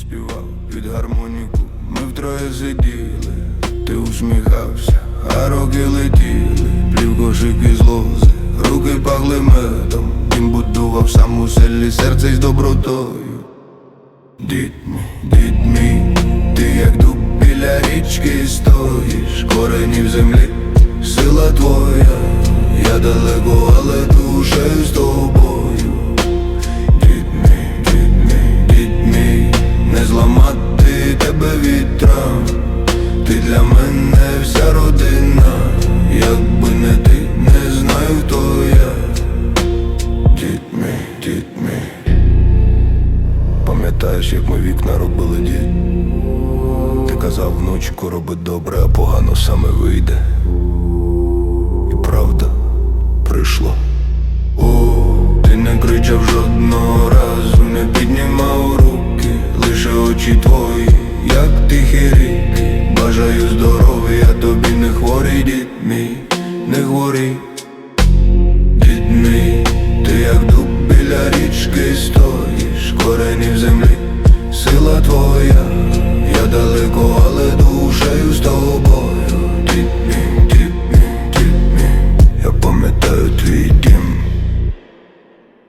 співав під гармоніку, ми втроє сиділи, ти усміхався, а роки летіли, плів кошики з лози, руки пахли медом, дім будував сам у селі серце із добротою. Дід мій, дід мій, ти як дуб біля річки стоїш, корені в землі, сила твоя, я далеко, але душею з тобою. Ти мене вся родина, якби не ти, не знаю, хто я. Дід мій, дід мій. Пам'ятаєш, як ми вікна робили дід? Ти казав внучку роби добре, а погано саме вийде. І правда прийшло. О, ти не кричав жодного разу, не піднімав руки, лише очі твої, як тихі. Бажаю здоров'я, тобі не хворий, дід мій, не хворий. Дід мій, ти як дуб біля річки стоїш, корені в землі, сила твоя, я далеко, але душею з тобою. Дід мій, дід мій, дід мій, я пам'ятаю твій дім.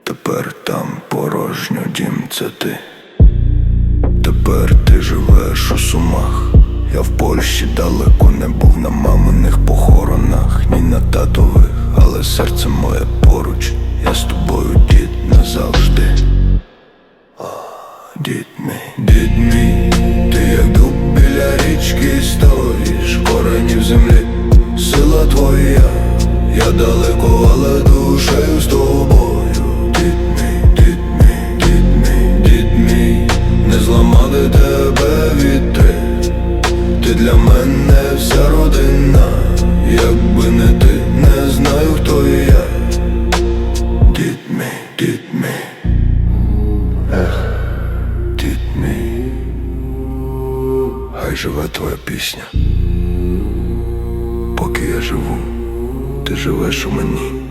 Тепер там порожньо дім, це ти. Тепер ти живеш у сумах. Я в Польщі далеко не був на маминих похоронах, ні на татових, але серце моє поруч, я з тобою, дід, назавжди. Дід мій, дід мій, ти як дуб біля річки стоїш, корені в землі, сила твоя, я далеко, але душею з тобою. Дід мій, дід мій, дід мій, дід мій, не зламати тебе вітри. Ти для мене вся родина, якби не ти, не знаю, хто я. Дід мій, дід мій, ех, дід мій, хай живе твоя пісня. Поки я живу, ти живеш у мені.